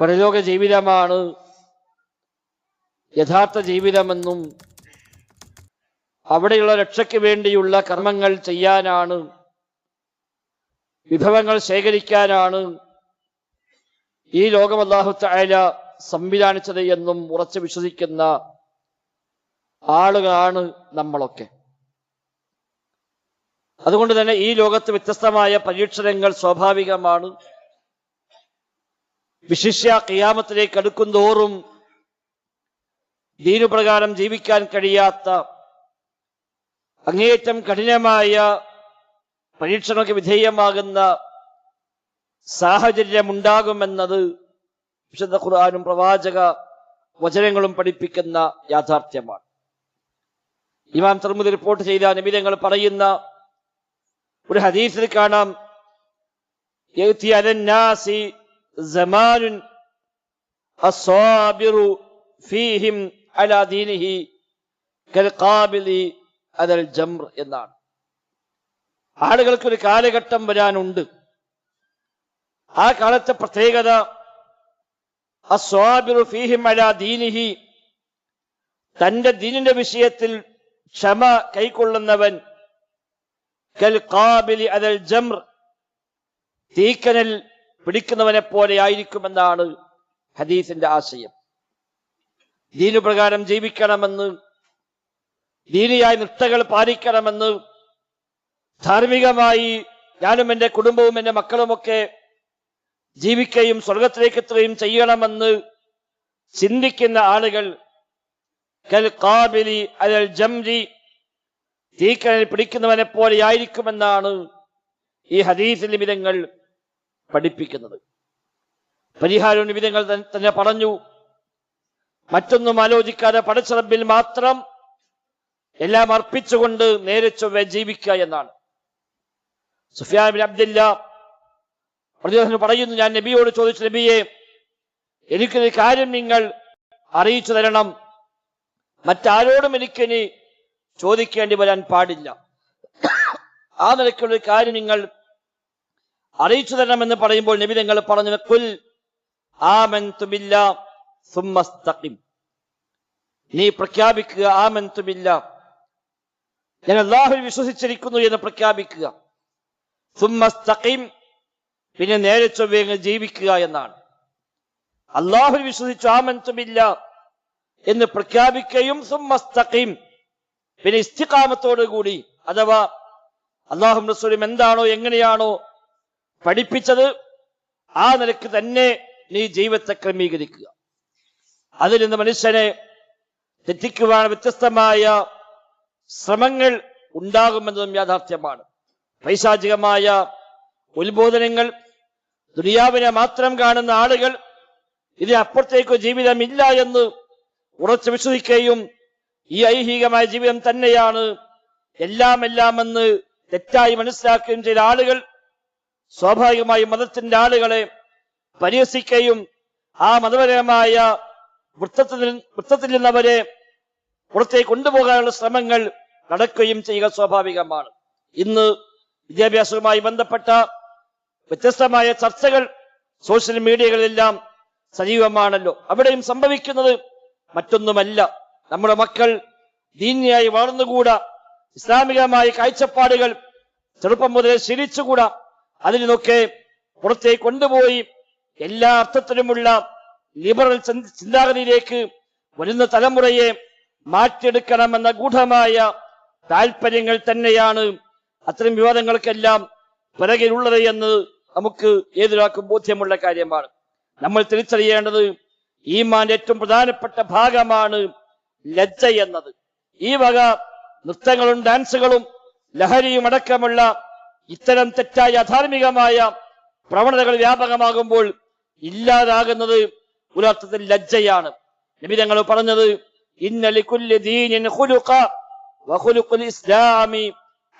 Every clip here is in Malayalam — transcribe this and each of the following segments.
പരലോക ജീവിതമാണ് യഥാർത്ഥ ജീവിതമെന്നും അവിടെയുള്ള രക്ഷയ്ക്ക് വേണ്ടിയുള്ള കർമ്മങ്ങൾ ചെയ്യാനാണ് വിഭവങ്ങൾ ശേഖരിക്കാനാണ് ഈ ലോകം തആല സംവിധാനിച്ചത് എന്നും ഉറച്ചു വിശ്വസിക്കുന്ന ആളുകളാണ് നമ്മളൊക്കെ. അതുകൊണ്ട് തന്നെ ഈ ലോകത്ത് വ്യത്യസ്തമായ പരീക്ഷണങ്ങൾ സ്വാഭാവികമാണ്. വിശിഷ്യ കിയാമത്തിലേക്ക് അടുക്കുന്തോറും ദീനുപ്രകാരം ജീവിക്കാൻ കഴിയാത്ത അങ്ങേയറ്റം കഠിനമായ പരീക്ഷണങ്ങൾക്ക് വിധേയമാകുന്ന സാഹചര്യമുണ്ടാകുമെന്നത് വിശുദ്ധ ഖുർആാനും പ്രവാചക വചനങ്ങളും പഠിപ്പിക്കുന്ന യാഥാർത്ഥ്യമാണ്. ഇമാം തർമുദ് റിപ്പോർട്ട് ചെയ്ത നിമിതങ്ങൾ പറയുന്ന ഒരു ഹദീസിൽ കാണാം زمان الصابر فيهم على دينه كالقابل على الجمر എന്നാണ് ആളുകൾക്ക് ഒരു കാലഘട്ടം വരാനുണ്ട് ആ കാലത്തെ പ്രത്യേകത അസ്വാബിറു ഫീഹിം അലാ ദീനിഹി തന്റെ ദീനിന്റെ വിഷയത്തിൽ ക്ഷമ കൈക്കൊള്ളുന്നവൻ കൽ ഖാബിലി അലൽ ജംർ തീക്കനൽ പിടിക്കുന്നവനെ പോലെ ആയിരിക്കുമെന്നാണ് ഹദീസിന്റെ ആശയം. ദീനുപ്രകാരം ജീവിക്കണമെന്ന് ദീനിയായ നിഷ്ഠകൾ പാലിക്കണമെന്ന് ധാർമ്മികമായി ഞാനും എന്റെ കുടുംബവും എന്റെ മക്കളുമൊക്കെ ജീവിക്കുകയും സ്വർഗത്തിലേക്ക് എത്തുകയും ചെയ്യണമെന്ന് ചിന്തിക്കുന്ന ആളുകൾ അലൽ ജംരി തീക്കനൽ പിടിക്കുന്നവനെ പോലെയായിരിക്കുമെന്നാണ് ഈ ഹദീസ് നിമിതങ്ങൾ പഠിപ്പിക്കുന്നത്. പരിഹാര നിമിതങ്ങൾ തന്നെ പറഞ്ഞു. മറ്റൊന്നും ആലോചിക്കാതെ പടച്ചിറമ്പിൽ മാത്രം എല്ലാം അർപ്പിച്ചുകൊണ്ട് നേരെ ചൊവ്വെ ജീവിക്കുക എന്നാണ്. സുഫിയാൻ അബ്ദില്ല പ്രതിരോധന പറയുന്നു ഞാൻ നബിയോട് ചോദിച്ചു നബിയെ എനിക്കൊരു കാര്യം നിങ്ങൾ അറിയിച്ചു തരണം. മറ്റാരോടും എനിക്കിനി ചോദിക്കേണ്ടി വരാൻ പാടില്ല. ആ നിലയ്ക്കുള്ള കാര്യം നിങ്ങൾ അറിയിച്ചു തരണമെന്ന് പറയുമ്പോൾ നബി നിങ്ങൾ പറഞ്ഞു കുൽ ആമന്തുമില്ല സുമ്മസ്തഖിം. നീ പ്രഖ്യാപിക്കുക ആമന്തുമില്ല ഞാൻ അള്ളാഹു വിശ്വസിച്ചിരിക്കുന്നു എന്ന് പ്രഖ്യാപിക്കുക. സുമ്മസ്തഖിം പിന്നെ നേരെ ചൊവ്വേങ്ങ് ജീവിക്കുക എന്നാണ്. അള്ളാഹു വിശ്വസിച്ചു ആമന്തുമില്ല എന്ന് പ്രഖ്യാപിക്കുകയും സുമ്മസ്തഖിം പിന്നെ ഇസ്തികാമത്തോടു കൂടി അഥവാ അള്ളാഹു റസൂലും എന്താണോ എങ്ങനെയാണോ പഠിപ്പിച്ചത് ആ നിലയ്ക്ക് തന്നെ നീ ജീവിതത്തെ ക്രമീകരിക്കുക. അതിൽ നിന്ന് മനുഷ്യനെ തെറ്റിക്കുവാൻ വ്യത്യസ്തമായ ശ്രമങ്ങൾ ഉണ്ടാകുമെന്നതും യാഥാർത്ഥ്യമാണ്. പൈശാചികമായ ഉത്ബോധനങ്ങൾ ദുനിയാവിനെ മാത്രം കാണുന്ന ആളുകൾ ഇതിനപ്പുറത്തേക്കോ ജീവിതമില്ല എന്ന് ഉറച്ചു വിശ്വസിക്കുകയും ഈ ഐഹികമായ ജീവിതം തന്നെയാണ് എല്ലാം എല്ലാമെന്ന് തെറ്റായി മനസ്സിലാക്കുകയും ചെയ്ത ആളുകൾ സ്വാഭാവികമായി മതത്തിന്റെ ആളുകളെ പരിഹസിക്കുകയും ആ മതപരമായ വൃത്തത്തിൽ വൃത്തത്തിൽ നിന്നവരെ പുറത്തേക്ക് കൊണ്ടുപോകാനുള്ള ശ്രമങ്ങൾ നടക്കുകയും ചെയ്യുക സ്വാഭാവികമാണ്. ഇന്ന് വിദ്യാഭ്യാസവുമായി ബന്ധപ്പെട്ട വ്യത്യസ്തമായ ചർച്ചകൾ സോഷ്യൽ മീഡിയകളിലെല്ലാം സജീവമാണല്ലോ. അവിടെയും സംഭവിക്കുന്നത് മറ്റൊന്നുമല്ല. നമ്മുടെ മക്കൾ ദീനിയായി വളർന്നുകൂടാ. ഇസ്ലാമികമായ കാഴ്ചപ്പാടുകൾ ചെറുപ്പം മുതലേ ശീലിച്ചുകൂടാ. അതിൽ നിന്നൊക്കെ പുറത്തേക്ക് കൊണ്ടുപോയി എല്ലാ അർത്ഥത്തിലുമുള്ള ലിബറൽ ചിന്താഗതിയിലേക്ക് വരുന്ന തലമുറയെ മാറ്റിയെടുക്കണമെന്ന ഗൂഢമായ താല്പര്യങ്ങൾ തന്നെയാണ് അത്തരം വിവാദങ്ങൾക്കെല്ലാം പിറകിലുള്ളത് എന്ന് നമുക്ക് ഏതൊരാൾക്കും ബോധ്യമുള്ള കാര്യമാണ്. നമ്മൾ തിരിച്ചറിയേണ്ടത് ഈമാന്റെ ഏറ്റവും പ്രധാനപ്പെട്ട ഭാഗമാണ് ലജ്ജ എന്നത്. ഈ വക നൃത്തങ്ങളും ഡാൻസുകളും ലഹരിയും അടക്കമുള്ള ഇത്തരം തെറ്റായ അധാർമികമായ പ്രവണതകൾ വ്യാപകമാകുമ്പോൾ ഇല്ലാതാകുന്നത് ഒരർത്ഥത്തിൽ ലജ്ജയാണ്. നബി തങ്ങൾ പറഞ്ഞത്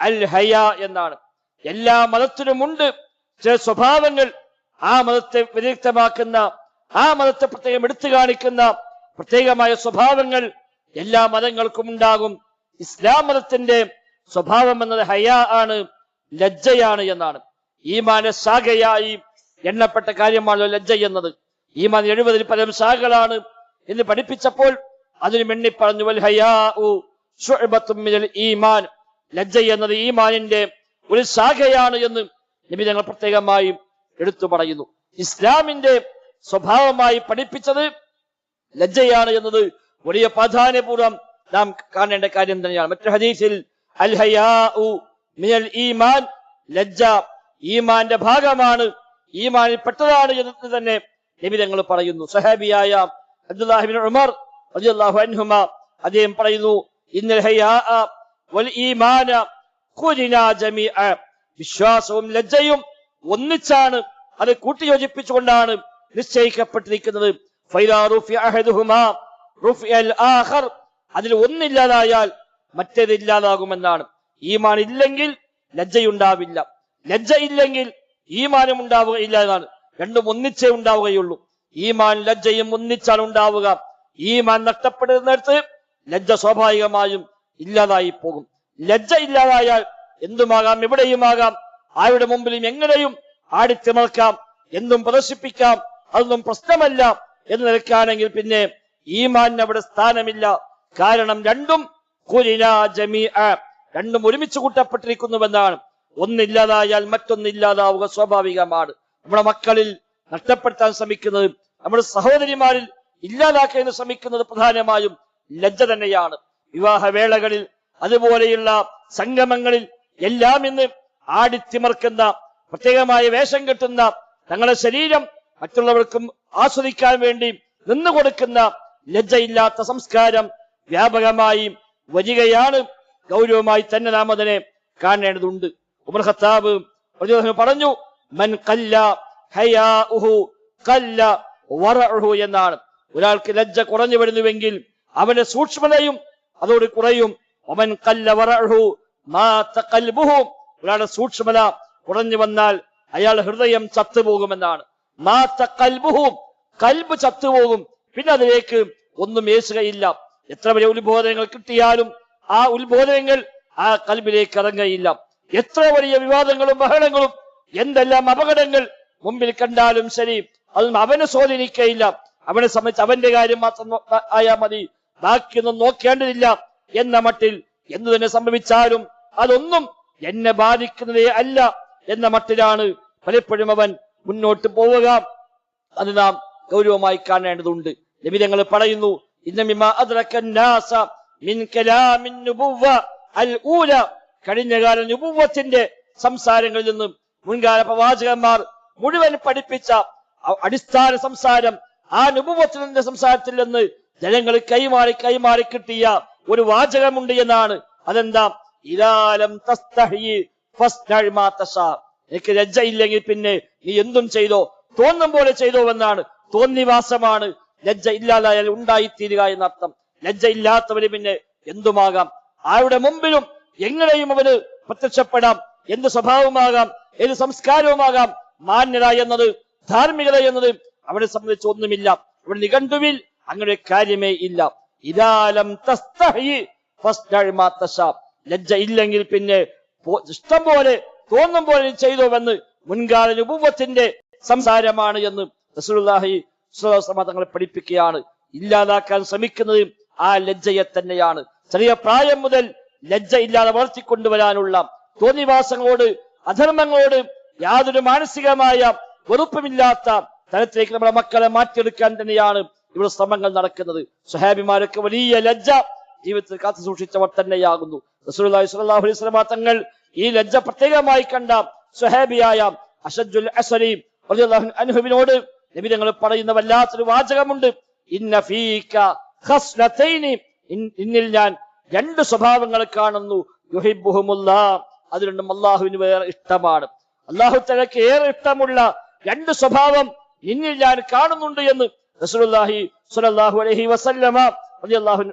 അൽ എന്നാണ്. എല്ലാ മതത്തിനുമുണ്ട് ചില സ്വഭാവങ്ങൾ ആ മതത്തെ വ്യതിരിക്തമാക്കുന്ന ആ മതത്തെ പ്രത്യേകം എടുത്തു കാണിക്കുന്ന പ്രത്യേകമായ സ്വഭാവങ്ങൾ എല്ലാ മതങ്ങൾക്കും ഉണ്ടാകും. ഇസ്ലാം മതത്തിന്റെ സ്വഭാവം എന്നത് ഹയ ആണ്. ലജ്ജയാണ് എന്നാണ്. ഈമാനെ സാഗയായി എണ്ണപ്പെട്ട കാര്യമാണല്ലോ ലജ്ജ എന്നത്. ഈമാൻ എഴുപതിൽ പരം സാഗകളാണ് എന്ന് പഠിപ്പിച്ചപ്പോൾ അതിന് മെണ്ണി പറഞ്ഞു വൽ ഈമാൻ. ലജ്ജ എന്നത് ഈമാനിന്റെ ഒരു സാഗയാണ് എന്ന് നബി ഞങ്ങൾ പ്രത്യേകമായി എടുത്തു പറയുന്നു. ഇസ്ലാമിന്റെ സ്വഭാവമായി പഠിപ്പിച്ചത് ലജ്ജയാണ് എന്നത് വലിയ പ്രാധാന്യപൂർവം നാം കാണേണ്ട കാര്യം തന്നെയാണ്. മറ്റു ഹദീസിൽ അൽ ഹയാഉ മിനൽ ഈമാൻ ലജ്ജ ഈമാന്റെ ഭാഗമാണ് ഈമാനിൽ പെട്ടതാണ് എന്ന് തന്നെ നബി തങ്ങൾ പറയുന്നു. സഹാബിയായ അബ്ദുല്ലാഹിബിൻ ഉമർ റളിയല്ലാഹു അൻഹുമ അദ്ദേഹം പറയുന്നു ഇന്നൽ ഹയാഅ വൽ ഈമാന ഖുരിനാ ജമീഅ. വിശ്വാസവും ലജ്ജയും ഒന്നിച്ചാണ് അത് കൂട്ടിയോജിപ്പിച്ചുകൊണ്ടാണ് നിശ്ചയിക്കപ്പെട്ടിരിക്കുന്നത്. അതിൽ ഒന്നില്ലാതായാൽ മറ്റേത് ഇല്ലാതാകുമെന്നാണ്. ഈമാൻ ഇല്ലെങ്കിൽ ലജ്ജയുണ്ടാവില്ല. ലജ്ജ ഇല്ലെങ്കിൽ ഈമാനും ഉണ്ടാവുകയില്ല എന്നാണ് രണ്ടും ഒന്നിച്ചേ ഉണ്ടാവുകയുള്ളൂ. ഈമാൻ ലജ്ജയും ഒന്നിച്ചാണ് ഉണ്ടാവുക. ഈമാൻ നഷ്ടപ്പെടുന്നിടത്ത് ലജ്ജ സ്വാഭാവികമായും ഇല്ലാതായി പോകും ലജ്ജ ഇല്ലാതായാൽ എന്തുമാകാം? എവിടെയുമാകാം? ആരുടെ മുമ്പിലും എങ്ങനെയും ആടിത്തിമർക്കാം എന്തും പ്രദർശിപ്പിക്കാം. അതൊന്നും പ്രശ്നമല്ല എന്ന് നിൽക്കുകയാണെങ്കിൽ പിന്നെ ഈമാൻ അവിടെ സ്ഥാനമില്ല. കാരണം രണ്ടും കുരിനാ ജമീഅ. രണ്ടും ഒരുമിച്ച് കൂട്ടപ്പെട്ടിരിക്കുന്നുവെന്നാണ്. ഒന്നില്ലാതായാൽ മറ്റൊന്നില്ലാതാവുക സ്വാഭാവികമാണ്. നമ്മുടെ മക്കളിൽ നഷ്ടപ്പെടുത്താൻ ശ്രമിക്കുന്നത് നമ്മുടെ സഹോദരിമാരിൽ ഇല്ലാതാക്കാൻ ശ്രമിക്കുന്നത് പ്രധാനമായും ലജ്ജ തന്നെയാണ്. വിവാഹവേളകളിൽ അതുപോലെയുള്ള സംഗമങ്ങളിൽ എല്ലാം ഇന്ന് ആടിത്തിമർക്കുന്ന പ്രത്യേകമായ വേഷം കെട്ടുന്ന തങ്ങളുടെ ശരീരം മറ്റുള്ളവർക്കും ആസ്വദിക്കാൻ വേണ്ടി നിന്നു കൊടുക്കുന്ന ലജ്ജയില്ലാത്ത സംസ്കാരം വ്യാപകമായി വരികയാണ്. ഗൗരവമായി തന്നെ നാം അതിനെ കാണേണ്ടതുണ്ട്. ഉമർ ഖത്താബ് പറഞ്ഞു മൻ കല്ല ഹയാഉഹു വറഉഹു എന്നാണ്. ഒരാൾക്ക് ലജ്ജ കുറഞ്ഞു വരുന്നുവെങ്കിൽ അവന്റെ സൂക്ഷ്മതയും അതോട് കുറയും. ഒമൻ കല്ല വറഉഹു മാ തഖൽബുഹു ഒരാളുടെ സൂക്ഷ്മത കുറഞ്ഞു വന്നാൽ അയാൾ ഹൃദയം ചത്തുപോകുമെന്നാണ്. മാത്ത തഖൽബുഹു കൽബ് ചത്തുപോകും. പിന്നെ അതിലേക്ക് ഒന്നും ഏശുകയില്ല. എത്ര വലിയ ഉത്ബോധനങ്ങൾ കിട്ടിയാലും ആ ഉത്ബോധനങ്ങൾ ആ കൽബിലേക്ക് ഇറങ്ങയില്ല എത്ര വലിയ വിവാദങ്ങളും ബഹളങ്ങളും എന്തെല്ലാം അപകടങ്ങൾ മുമ്പിൽ കണ്ടാലും ശരി അതൊന്നും അവനെ സ്വാധീനിക്കയില്ല അവനെ സംബന്ധിച്ച് അവന്റെ കാര്യം മാത്രം ആയാൽ മതി. ബാക്കിയൊന്നും നോക്കേണ്ടതില്ല എന്ന മട്ടിൽ എന്തു തന്നെ സംഭവിച്ചാലും അതൊന്നും എന്നെ ബാധിക്കുന്നതേ അല്ല എന്ന മട്ടിലാണ് പലപ്പോഴും അവൻ മുന്നോട്ട് പോവുക. അത് നാം ഗൗരവമായി കാണേണ്ടതുണ്ട്. നിബിധങ്ങൾ പറയുന്നു ഇന്ന അതിലൊക്കെ മിൻ കലാമിൻ നുബുവ്വ അൽ സംസാരങ്ങളിൽ നിന്നും മുൻകാല പ്രവാചകന്മാർ മുഴുവൻ പഠിപ്പിച്ച അടിസ്ഥാന സംസാരം ആ നുബുവത്തിന്റെ സംസാരത്തിൽ നിന്ന് ജനങ്ങൾ കൈമാറി കൈമാറി കിട്ടിയ ഒരു വാചകമുണ്ട് എന്നാണ്. അതെന്താ? ഇലാലം. എനിക്ക് ലജ്ജയില്ലെങ്കിൽ പിന്നെ നീ എന്തും ചെയ്തോ? തോന്നും പോലെ ചെയ്തോ എന്നാണ്. തോന്നിവാസമാണ് ലജ്ജ ഇല്ലാതായാൽ ഉണ്ടായിത്തീരുക എന്നർത്ഥം. ലജ്ജ ഇല്ലാത്തവന് പിന്നെ എന്തുമാകാം? ആരുടെ മുമ്പിലും എങ്ങനെയും അവന് പ്രത്യക്ഷപ്പെടാം. എന്ത് സ്വഭാവമാകാം ഏത് സംസ്കാരവുമാകാം? മാന്യത എന്നത് ധാർമ്മികത എന്നത് അവനെ സംബന്ധിച്ച് ഒന്നുമില്ല. അവിടെ നിഘണ്ടുവിൽ അങ്ങനെ കാര്യമേ ഇല്ല. ഇതാലം ലജ്ജ ഇല്ലെങ്കിൽ പിന്നെ ഇഷ്ടം പോലെ തോന്നും പോലെ ചെയ്തുവെന്ന് മുൻകാല രൂപത്തിന്റെ സംസാരമാണ് എന്ന് റസൂലുള്ളാഹി തങ്ങളെ പഠിപ്പിക്കുകയാണ്. ഇല്ലാതാക്കാൻ ശ്രമിക്കുന്നത് ആ ലജ്ജയെ തന്നെയാണ്. ചെറിയ പ്രായം മുതൽ ലജ്ജ ഇല്ലാതെ വളർത്തിക്കൊണ്ടുവരാനുള്ള തോന്നിവാസങ്ങളോട് അധർമ്മങ്ങളോട് യാതൊരു മാനസികമായ വെറുപ്പമില്ലാത്ത തരത്തിലേക്ക് നമ്മുടെ മക്കളെ മാറ്റിയെടുക്കാൻ തന്നെയാണ് ഇവിടെ ശ്രമങ്ങൾ നടക്കുന്നത്. സുഹാബിമാരൊക്കെ വലിയ ലജ്ജ ജീവിതത്തിൽ കാത്തു സൂക്ഷിച്ചവർ തന്നെയാകുന്നു. റസൂലുള്ളാഹി തങ്ങൾ ഈ ലജ്ജ പ്രത്യേകമായി കണ്ട സുഹാബിയായ അഷജുൽ അസലീം അൻഹുവിനോട് നബി തങ്ങൾ പറയുന്ന വല്ലാത്തൊരു വാചകമുണ്ട്. ഇന്ന ഫീക ഇന്നിൽ ഞാൻ രണ്ട് സ്വഭാവങ്ങൾ കാണുന്നു. യുഹിബ്ബുഹുമുല്ലാ. അത് രണ്ടും അള്ളാഹുവിന് വേറെ ഇഷ്ടമാണ്. അള്ളാഹു തലക്ക് ഏറെ ഇഷ്ടമുള്ള രണ്ട് സ്വഭാവം ഇന്നിൽ ഞാൻ കാണുന്നുണ്ട് എന്ന് റസൂലുള്ളാഹി സ്വല്ലല്ലാഹു അലൈഹി വസല്ലമ റളിയല്ലാഹു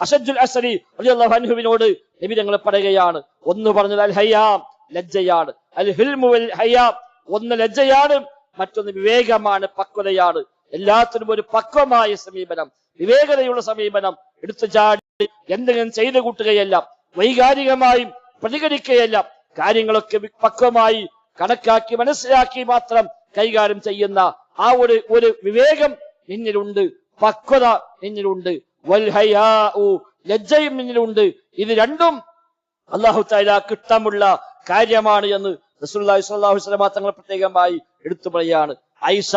അഷജ്ജുൽ അസരി റളിയല്ലാഹു അൻഹുവിനോട് നബി ഞങ്ങൾ പറയുകയാണ്. ഒന്ന് പറഞ്ഞത് അൽ ഹയ്യാം ലജ്ജയാണ്. അൽ ഹിൽമു വൽ ഹയ്യാം ഒന്ന് ലജ്ജയാണ്. മറ്റൊന്ന് വിവേകമാണ് പക്വതയാണ്. എല്ലാത്തിനും ഒരു പക്വമായ സമീപനം. വിവേകതയുള്ള സമീപനം എടുത്തു ചാടി എന്തെങ്കിലും ചെയ്തു കൂട്ടുകയല്ല വൈകാരികമായും പ്രതികരിക്കുകയല്ല കാര്യങ്ങളൊക്കെ പക്വമായി കണക്കാക്കി മനസ്സിലാക്കി മാത്രം കൈകാര്യം ചെയ്യുന്ന ആ ഒരു ഒരു വിവേകം നിന്നിലുണ്ട് പക്വത നിന്നിലുണ്ട് ലജ്ജയും നിന്നിലുണ്ട് ഇത് രണ്ടും അള്ളാഹു താല കിട്ടമുള്ള കാര്യമാണ് എന്ന് അലൈഹി വസല്ലം തങ്ങൾ പ്രത്യേകമായി എടുത്തു പറയാണ്. ഐസ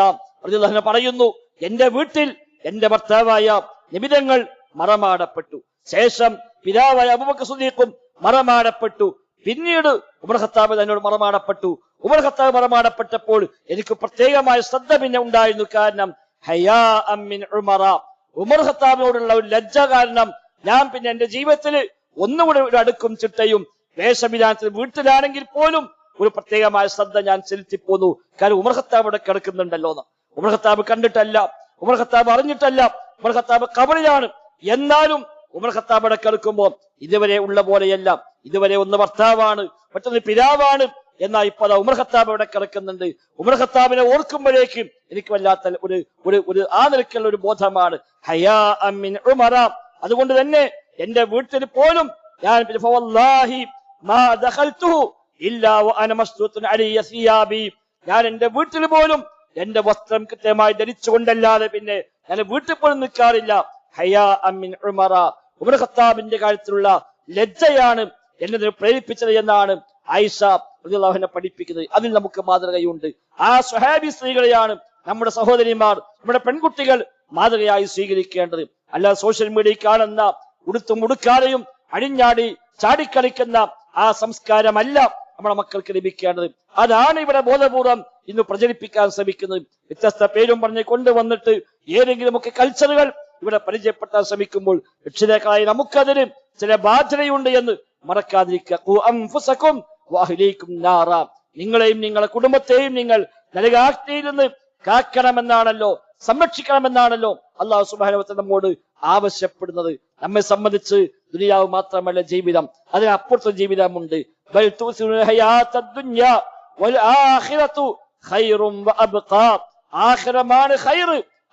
പറയുന്നു എന്റെ വീട്ടിൽ എന്റെ ഭർത്താവായ നിമിതങ്ങൾ മറമാടപ്പെട്ടു. ശേഷം പിതാവായ അബൂബക്കർ സുദീഖും മറമാടപ്പെട്ടു. പിന്നീട് ഉമർ ഖത്താബ് മറമാടപ്പെട്ടു. ഉമർ ഖത്താബ് മറമാടപ്പെട്ടപ്പോൾ എനിക്ക് പ്രത്യേകമായ ശ്രദ്ധ പിന്നെ ഉണ്ടായിരുന്നു. കാരണം ഹയാ അമ്മിൻ ഉമറ. ഉമർ ഖത്താബിനോടുള്ള ഒരു ലജ്ജ കാരണം ഞാൻ പിന്നെ എന്റെ ജീവിതത്തിൽ ഒന്നുകൂടെ ഒരു അടുക്കും ചിട്ടയും വേഷവിധാനത്തിൽ വീട്ടിലാണെങ്കിൽ പോലും ഒരു പ്രത്യേകമായ ശ്രദ്ധ ഞാൻ ചെലുത്തിപ്പോന്നു. കാരണം ഉമർ ഖത്താബ് ഇവിടെ കിടക്കുന്നുണ്ടല്ലോ എന്ന് ഉമർ ഖത്താബ് കണ്ടിട്ടല്ല. ഉമർ ഖത്താബ് അറിഞ്ഞിട്ടല്ല. ഉമർ ഖത്താബ് കബറിലാണ് എന്നാലും ഉമർ ഖത്താബ് ഇടക്കെടുക്കുമ്പോൾ കിടക്കുമ്പോൾ ഇതുവരെ ഉള്ള പോലെയല്ല. ഇതുവരെ ഒന്ന് ഭർത്താവാണ്. മറ്റൊന്ന് പിതാവാണ്. എന്നാ ഇപ്പൊ അതാ ഉമർ ഖത്താബ് ഇവിടെ കിടക്കുന്നുണ്ട് ഉമർ ഖത്താബിനെ ഓർക്കുമ്പോഴേക്കും എനിക്ക് വല്ലാത്ത ഒരു ഒരു ഒരു ആ നിലക്കുള്ള ഒരു ബോധമാണ്. ഹയാ ഉമറ. അതുകൊണ്ട് തന്നെ എന്റെ വീട്ടിൽ പോലും ഞാൻ ഞാൻ എന്റെ വീട്ടിൽ പോലും എന്റെ വസ്ത്രം കൃത്യമായി ധരിച്ചുകൊണ്ടല്ലാതെ പിന്നെ ഞാൻ വീട്ടിൽ പോലും നിൽക്കാറില്ല. ഹയാ അമ്മിൻ ഉമറ. ഉമർ ഖത്താബിന്റെ കാര്യത്തിലുള്ള ലജ്ജയാണ് എന്നെ പ്രേരിപ്പിച്ചത് എന്നാണ് ആയിഷ പഠിപ്പിക്കുന്നത്. അതിൽ നമുക്ക് മാതൃകയുണ്ട്. ആ സ്വഹാബി സ്ത്രീകളെയാണ് നമ്മുടെ സഹോദരിമാർ നമ്മുടെ പെൺകുട്ടികൾ മാതൃകയായി സ്വീകരിക്കേണ്ടത്. അല്ല സോഷ്യൽ മീഡിയയിൽ കാണുന്ന ഉടുത്തും ഉടുക്കാതെയും അടിഞ്ഞാടി ചാടിക്കളിക്കുന്ന ആ സംസ്കാരമല്ല. നമ്മുടെ മക്കൾക്ക് ലഭിക്കേണ്ടത്. അതാണ് ഇവിടെ ബോധപൂർവം ഇന്ന് പ്രചരിപ്പിക്കാൻ ശ്രമിക്കുന്നത്. വ്യത്യസ്ത പേരും പറഞ്ഞ് കൊണ്ടുവന്നിട്ട് ഏതെങ്കിലുമൊക്കെ കൾച്ചറുകൾ ഇവിടെ പരിചയപ്പെടുത്താൻ ശ്രമിക്കുമ്പോൾ രക്ഷിതാക്കളായി നമുക്കതിന് ചില ബാധ്യതയുണ്ട് എന്ന് മറക്കാതിരിക്കും നാറ. നിങ്ങളെയും നിങ്ങളുടെ കുടുംബത്തെയും നിങ്ങൾ നരകാഗ്നിയിൽ നിന്ന് കാക്കണമെന്നാണല്ലോ സംരക്ഷിക്കണമെന്നാണല്ലോ അള്ളാഹു സുബാനവത്തെ നമ്മോട് ആവശ്യപ്പെടുന്നത്. നമ്മെ സംബന്ധിച്ച് ദുനിയാവ് മാത്രമല്ല ജീവിതം അതിനപ്പുറത്തെ ജീവിതമുണ്ട്.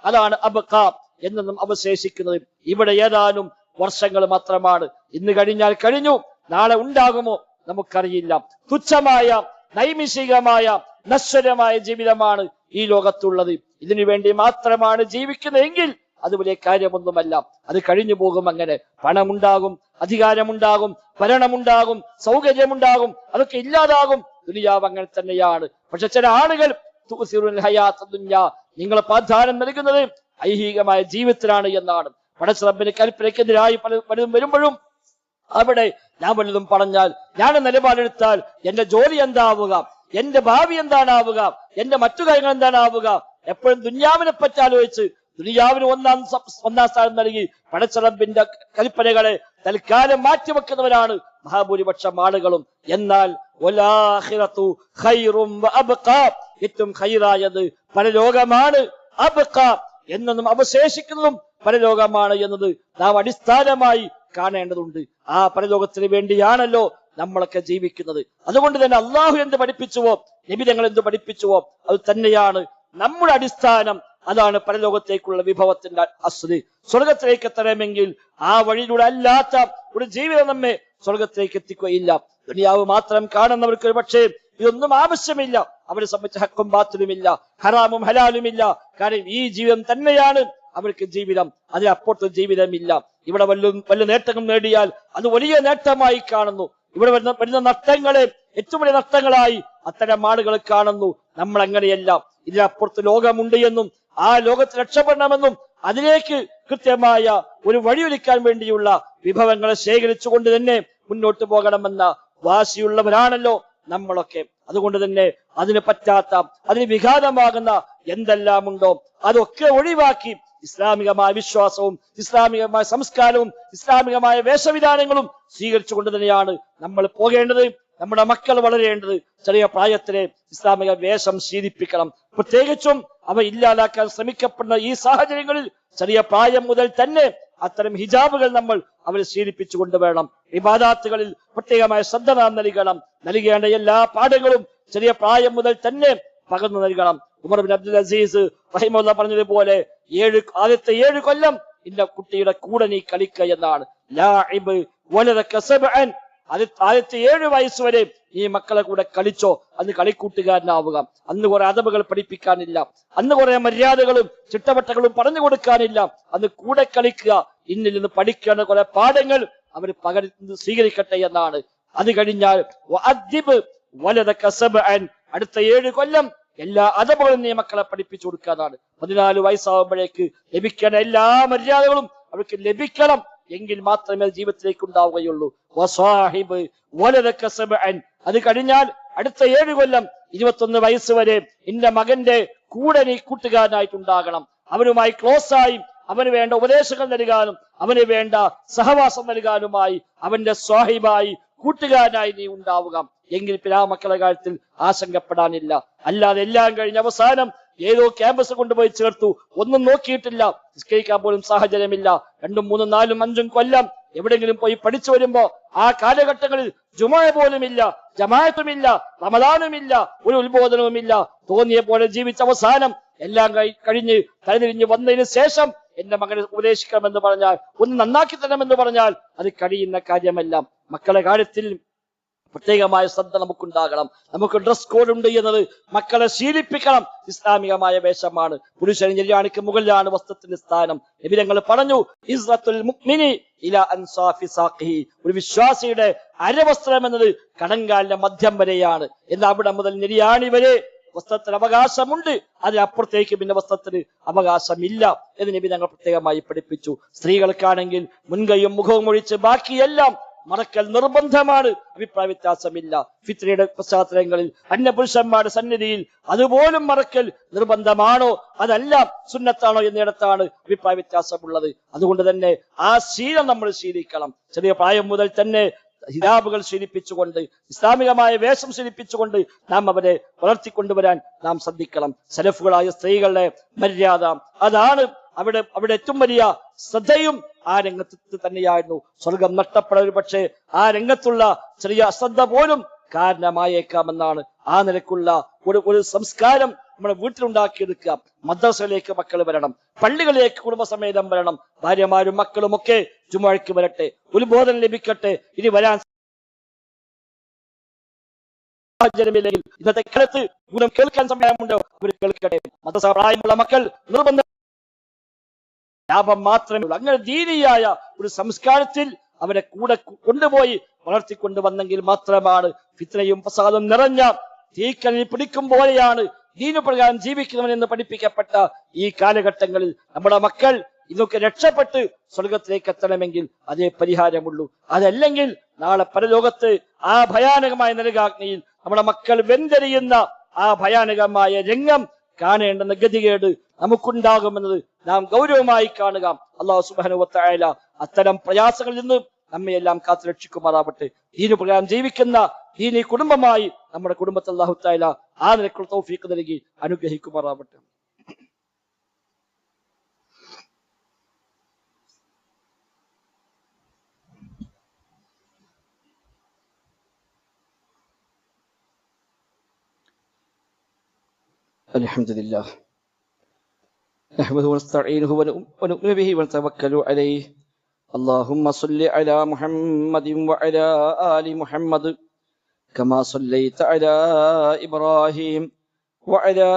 അതാണ് എന്നും അവശേഷിക്കുന്നത്. ഇവിടെ ഏതാനും വർഷങ്ങൾ മാത്രമാണ്. ഇന്ന് കഴിഞ്ഞാൽ കഴിഞ്ഞു നാളെ ഉണ്ടാകുമോ നമുക്കറിയില്ല. തുച്ഛമായ നൈമിഷികമായ നശ്വരമായ ജീവിതമാണ് ഈ ലോകത്തുള്ളത്. ഇതിനു വേണ്ടി മാത്രമാണ് ജീവിക്കുന്നതെങ്കിൽ അത് വലിയ കാര്യമൊന്നുമല്ല. അത് കഴിഞ്ഞു പോകും അങ്ങനെ. പണമുണ്ടാകും അധികാരമുണ്ടാകും ഭരണമുണ്ടാകും സൗകര്യമുണ്ടാകും അതൊക്കെ ഇല്ലാതാകും. ദുനിയാവ് അങ്ങനെ തന്നെയാണ്. പക്ഷെ ചില ആളുകൾ നിങ്ങൾ പ്രാധാന്യം നൽകുന്നത് ഐഹികമായ ജീവിതത്തിലാണ് എന്നാണ്. പടച്ചിറപ്പിന് കൽപ്പനയ്ക്കെതിരായി പല പലതും വരുമ്പോഴും അവിടെ ഞാൻ വല്ലതും പറഞ്ഞാൽ ഞാൻ നിലപാടെടുത്താൽ എന്റെ ജോലി എന്താവുക? എന്റെ ഭാവി എന്താണാവുക? എന്റെ മറ്റു കാര്യങ്ങൾ എന്താണാവുക? എപ്പോഴും ദുന്യാവിനെ പറ്റി ആലോചിച്ച് ദുനിയാവിന് ഒന്നാം ഒന്നാം സ്ഥാനം നൽകി പടച്ചറമ്പിന്റെ കൽപ്പനകളെ തൽക്കാലം മാറ്റിവെക്കുന്നവരാണ് മഹാഭൂരിപക്ഷം ആളുകളും. എന്നാൽ. ഏറ്റവും ഖൈറായത് പരലോകമാണ് എന്നൊന്നും അവശേഷിക്കുന്നതും പരലോകമാണ് എന്നത് നാം അടിസ്ഥാനമായി കാണേണ്ടതുണ്ട്. ആ പരലോകത്തിന് വേണ്ടിയാണല്ലോ നമ്മളൊക്കെ ജീവിക്കുന്നത്. അതുകൊണ്ട് തന്നെ അള്ളാഹു എന്ത് പഠിപ്പിച്ചുവോ നിബിതങ്ങൾ എന്ത് പഠിപ്പിച്ചുവോ അത് തന്നെയാണ് നമ്മുടെ അടിസ്ഥാനം. അതാണ് പരലോകത്തേക്കുള്ള വിഭവത്തിന്റെ അസ്തി സ്വർഗത്തിലേക്ക് എത്തണമെങ്കിൽ ആ വഴിയിലൂടെ അല്ലാത്ത ഒരു ജീവിതം നമ്മെ സ്വർഗത്തിലേക്ക് എത്തിക്കുകയില്ല. ദുനിയാവ് മാത്രം കാണുന്നവർക്ക് ഒരു പക്ഷേ ഇതൊന്നും ആവശ്യമില്ല. അവരെ സംബന്ധിച്ച് ഹക്കും ബാത്തിലുമില്ല ഹറാമും ഹലാലുമില്ല. കാരണം ഈ ജീവിതം തന്നെയാണ് അവർക്ക് ജീവിതം. അതിനപ്പുറത്ത് ജീവിതമില്ല. ഇവിടെ വല്ല വല്ല നേട്ടങ്ങൾ നേടിയാൽ അത് വലിയ നേട്ടമായി കാണുന്നു. ഇവിടെ വരുന്ന വരുന്ന നഷ്ടങ്ങളെ ഏറ്റവും വലിയ നഷ്ടങ്ങളായി അത്തരം ആളുകൾ കാണുന്നു. നമ്മൾ അങ്ങനെയല്ല ഇതിനപ്പുറത്ത് ലോകമുണ്ട് എന്നും ആ ലോകത്ത് രക്ഷപ്പെടണമെന്നും അതിലേക്ക് കൃത്യമായ ഒരു വഴിയൊരുക്കാൻ വേണ്ടിയുള്ള വിഭവങ്ങളെ ശേഖരിച്ചുകൊണ്ട് തന്നെ മുന്നോട്ട് പോകണമെന്ന വാശിയുള്ളവരാണല്ലോ നമ്മളൊക്കെ. അതുകൊണ്ട് തന്നെ അതിന് പറ്റാത്ത അതിന് വിഘാതമാകുന്ന എന്തെല്ലാമുണ്ടോ അതൊക്കെ ഒഴിവാക്കി ഇസ്ലാമികമായ വിശ്വാസവും ഇസ്ലാമികമായ സംസ്കാരവും ഇസ്ലാമികമായ വേഷവിധാനങ്ങളും സ്വീകരിച്ചുകൊണ്ട് തന്നെയാണ് നമ്മൾ പോകേണ്ടത് നമ്മുടെ മക്കൾ വളരേണ്ടത്. ചെറിയ പ്രായത്തിലെ ഇസ്ലാമിക വേഷം ശീലിപ്പിക്കണം. പ്രത്യേകിച്ചും അവ ഇല്ലാതാക്കാൻ ശ്രമിക്കപ്പെടുന്ന ഈ സാഹചര്യങ്ങളിൽ ചെറിയ പ്രായം മുതൽ തന്നെ അത്തരം ഹിജാബുകൾ നമ്മൾ അവരെ ശീലിപ്പിച്ചു കൊണ്ടുവേണം വിവാദാത്തുകളിൽ പ്രത്യേകമായ ശ്രദ്ധ നാം നൽകണം. നൽകേണ്ട എല്ലാ പാഠങ്ങളും ചെറിയ പ്രായം മുതൽ തന്നെ പകർന്നു നൽകണം. ഉമർ ബിൻ അബ്ദുൽ അസീസ് റഹിമുള്ള പറഞ്ഞതുപോലെ ഏഴ് ആദ്യത്തെ ഏഴ് കൊല്ലം ഇന്ന കുട്ടിയുടെ കൂടെ നീ കളിക്കുക എന്നാണ്. ആദ്യത്തെ ഏഴ് വയസ്സ് വരെ ഈ മക്കളെ കൂടെ കളിച്ചോ. അന്ന് കളിക്കൂട്ടുകാരനാവുക. അന്ന് കുറെ അതവുകൾ പഠിപ്പിക്കാനില്ല. അന്ന് കുറെ മര്യാദകളും ചിട്ടവട്ടകളും പറഞ്ഞു കൊടുക്കാനില്ല. അന്ന് കൂടെ കളിക്കുക. ഇന്നിൽ നിന്ന് പഠിക്കേണ്ട കുറെ പാഠങ്ങൾ അവർ പകര സ്വീകരിക്കട്ടെ എന്നാണ്. അത് കഴിഞ്ഞാൽ. അടുത്ത ഏഴ് കൊല്ലം എല്ലാ അതപകളും നീ മക്കളെ പഠിപ്പിച്ചു കൊടുക്കാതാണ്. പതിനാല് വയസ്സാകുമ്പോഴേക്ക് ലഭിക്കേണ്ട എല്ലാ മര്യാദകളും അവർക്ക് ലഭിക്കണം എങ്കിൽ മാത്രമേ ജീവിതത്തിലേക്ക് ഉണ്ടാവുകയുള്ളൂ. വസാഹിബ് അത് കഴിഞ്ഞാൽ അടുത്ത ഏഴ് കൊല്ലം ഇരുപത്തൊന്ന് വയസ്സ് വരെ എന്റെ മകന്റെ കൂടെ നീ കൂട്ടുകാരനായിട്ടുണ്ടാകണം. അവനുമായി ക്ലോസ് ആയി അവന് വേണ്ട ഉപദേശങ്ങൾ നൽകാനും അവന് വേണ്ട സഹവാസം നൽകാനുമായി അവന്റെ സ്വാഹിബായി കൂട്ടുകാരനായി നീ ഉണ്ടാവുക. എങ്കിൽ പിതാമക്കളുടെ കാര്യത്തിൽ ആശങ്കപ്പെടാനില്ല. അല്ലാതെ എല്ലാം കഴിഞ്ഞ അവസാനം ഏതോ ക്യാമ്പസ് കൊണ്ടുപോയി ചേർത്തു. ഒന്നും നോക്കിയിട്ടില്ല. നിസ്കരിക്കാൻ പോലും സാഹചര്യമില്ല. രണ്ടും മൂന്നും നാലും അഞ്ചും കൊല്ലം എവിടെങ്കിലും പോയി പഠിച്ചു വരുമ്പോ ആ കാലഘട്ടങ്ങളിൽ ജുമ പോലുമില്ല ജമായത്തുമില്ല റമദാനുമില്ല ഒരു ഉത്ബോധനവുമില്ല. തോന്നിയ പോലെ ജീവിച്ച അവസാനം എല്ലാം കഴി- കഴിഞ്ഞ് തലതിരിഞ്ഞ് വന്നതിന് ശേഷം എന്റെ മകനെ ഉപദേശിക്കണമെന്ന് പറഞ്ഞാൽ ഒന്ന് നന്നാക്കി തരണമെന്ന് പറഞ്ഞാൽ അത് കഴിയുന്ന കാര്യമല്ല. മക്കളെ കാര്യത്തിൽ പ്രത്യേകമായ ശ്രദ്ധ നമുക്കുണ്ടാകണം. നമുക്ക് ഡ്രസ് കോഡ് ഉണ്ട് എന്നത് മക്കളെ ശീലിപ്പിക്കണം. ഇസ്ലാമികമായ വേഷമാണ്. പുരുഷന് നിര്യാണിക്ക് മുകളിലാണ് വസ്ത്രത്തിന്റെ സ്ഥാനം. നബിരങ്ങൾ പറഞ്ഞു അൻസാഫി ഒരു വിശ്വാസിയുടെ അരവസ്ത്രം എന്നത് കടങ്കാലിന്റെ മധ്യം വരെയാണ്. എന്നാൽ അവിടെ മുതൽ നിര്യാണി വരെ വസ്ത്രത്തിന് അവകാശമുണ്ട്. അതിനപ്പുറത്തേക്ക് പിന്നെ വസ്ത്രത്തിന് അവകാശമില്ല എന്ന് നബി ഞങ്ങൾ പ്രത്യേകമായി പഠിപ്പിച്ചു. സ്ത്രീകൾക്കാണെങ്കിൽ മുൻകൈയും മുഖവും ഒഴിച്ച് ബാക്കിയെല്ലാം മറക്കൽ നിർബന്ധമാണ്. അഭിപ്രായ വ്യത്യാസമില്ല. ഫിത്രയുടെ പശ്ചാത്തലങ്ങളിൽ അന്യപുരുഷന്മാരുടെ സന്നിധിയിൽ അതുപോലും മറക്കൽ നിർബന്ധമാണോ? അതല്ല സുന്നത്താണോ എന്നിടത്താണ് അഭിപ്രായ വ്യത്യാസമുള്ളത്. അതുകൊണ്ട് തന്നെ ആ ശീലം നമ്മൾ ശീലിക്കണം. ചെറിയ പ്രായം മുതൽ തന്നെ ഹിതാബുകൾ ശീലിപ്പിച്ചുകൊണ്ട് ഇസ്ലാമികമായ വേഷം ശീലിപ്പിച്ചുകൊണ്ട് നാം അവരെ വളർത്തിക്കൊണ്ടുവരാൻ നാം ശ്രദ്ധിക്കണം. സലഫുകളായ സ്ത്രീകളുടെ മര്യാദ അതാണ് അവിടെ അവിടെ ഏറ്റവും വലിയ ശ്രദ്ധയും ആ രംഗത്ത് തന്നെയായിരുന്നു. സ്വർഗം നഷ്ടപ്പെടാൻ ഒരു പക്ഷേ ആ രംഗത്തുള്ള ചെറിയ അശ്രദ്ധ പോലും കാരണമായേക്കാമെന്നാണ് ആ നിലക്കുള്ള ഒരു ഒരു സംസ്കാരം നമ്മുടെ വീട്ടിലുണ്ടാക്കിയെടുക്കുക. മദ്രസയിലേക്ക് മക്കൾ വരണം. പള്ളികളിലേക്ക് കുടുംബസമേതം വരണം. ഭാര്യമാരും മക്കളും ഒക്കെ ചുമഴയ്ക്ക് വരട്ടെ. ഉത്ബോധനം ലഭിക്കട്ടെ. ഇനി വരാൻ ഇന്നത്തെ കാലത്ത് ഗുണം കേൾക്കാൻ സമയമുണ്ടോ. അവർ കേൾക്കട്ടെ. മദ്രസ പ്രായമുള്ള മക്കൾ നിർബന്ധം ലാഭം മാത്രമേ ഉള്ളൂ. അങ്ങനെ ദീനിയായ ഒരു സംസ്കാരത്തിൽ അവരെ കൂടെ കൊണ്ടുപോയി വളർത്തിക്കൊണ്ടുവന്നെങ്കിൽ മാത്രമാണ് ഫിത്രയും പ്രസാദം നിറഞ്ഞ തീക്കനിൽ പിടിക്കും പോലെയാണ് ദീനപ്രകാരം ജീവിക്കുന്നവനെന്ന് പഠിപ്പിക്കപ്പെട്ട ഈ കാലഘട്ടങ്ങളിൽ നമ്മുടെ മക്കൾ ഇതൊക്കെ രക്ഷപ്പെട്ട് സ്വർഗത്തിലേക്ക് എത്തണമെങ്കിൽ അതേ പരിഹാരമുള്ളൂ. അതല്ലെങ്കിൽ നാളെ പരലോകത്ത് ആ ഭയാനകമായ നരകാഗ്നിയിൽ നമ്മുടെ മക്കൾ വെന്തെറിയുന്ന ആ ഭയാനകമായ രംഗം കാണേണ്ട ഗതികേട് നമുക്കുണ്ടാകുമെന്നത് നാം ഗൗരവമായി കാണുക അള്ളാഹു സുബാനുവത്തായ അത്തരം പ്രയാസങ്ങളിൽ നിന്ന് നമ്മയെല്ലാം കാത്തു രക്ഷിക്കുമാറാവട്ടെ ദീനു പ്രകാരം ജീവിക്കുന്ന ദീനി കുടുംബമായി നമ്മുടെ കുടുംബത്തെ അള്ളാഹു തായാല ആ നിലക്കുള്ള തൗഫീഖ് നൽകി അനുഗ്രഹിക്കുമാറാവട്ടെ الحمد لله نحمده ونستعينه ونؤ- ونؤمن به ونتوكل عليه اللهم صل على محمد وعلى آل محمد كما صليت على إبراهيم وعلى